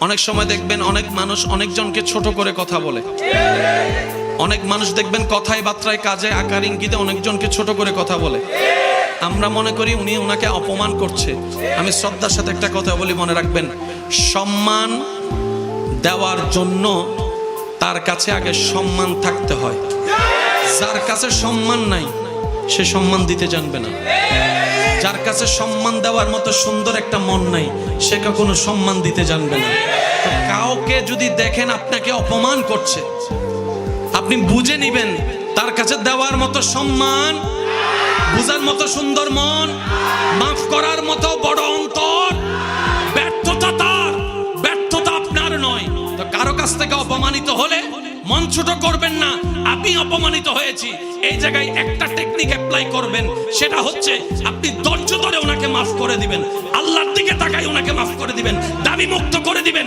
অনেক সময় দেখবেন অনেক মানুষ অনেকজনকে ছোট করে কথা বলে। অনেক মানুষ দেখবেন কথায় বার্তায় কাজে আকার ইঙ্গিতে অনেকজনকে ছোট করে কথা বলে। আমরা মনে করি উনি ওনাকে অপমান করছে। আমি শ্রদ্ধার সাথে একটা কথা বলি, মনে রাখবেন। সম্মান দেওয়ার জন্য তার কাছে আগে সম্মান থাকতে হয়। যার কাছে সম্মান নাই, সে সম্মান দিতে জানবে না। যার কাছে সম্মান দেওয়ার মতো সুন্দর একটা মন নাই, সে কখনো সম্মান দিতে জানবে না। কাউকে যদি দেখেন আপনাকে অপমান করছে, আপনি বুঝে নিবেন তার কাছে দেওয়ার মতো সম্মান, বুঝার মতো সুন্দর মন, মাফ করার মতো বড় অন্তর, ব্যর্থতা তার, ব্যর্থতা আপনার নয়। তো কারও কাছ থেকে অপমানিত হলে মন ছোট করবেন না আমি অপমানিত হয়েছি। এই জায়গায় একটা টেকনিক অ্যাপ্লাই করবেন, সেটা হচ্ছে আপনি ধৈর্য ধরে ওনাকে মাফ করে দিবেন। আল্লাহর দিকে তাকাই ওনাকে মাফ করে দিবেন দাবি মুক্ত করে দিবেন।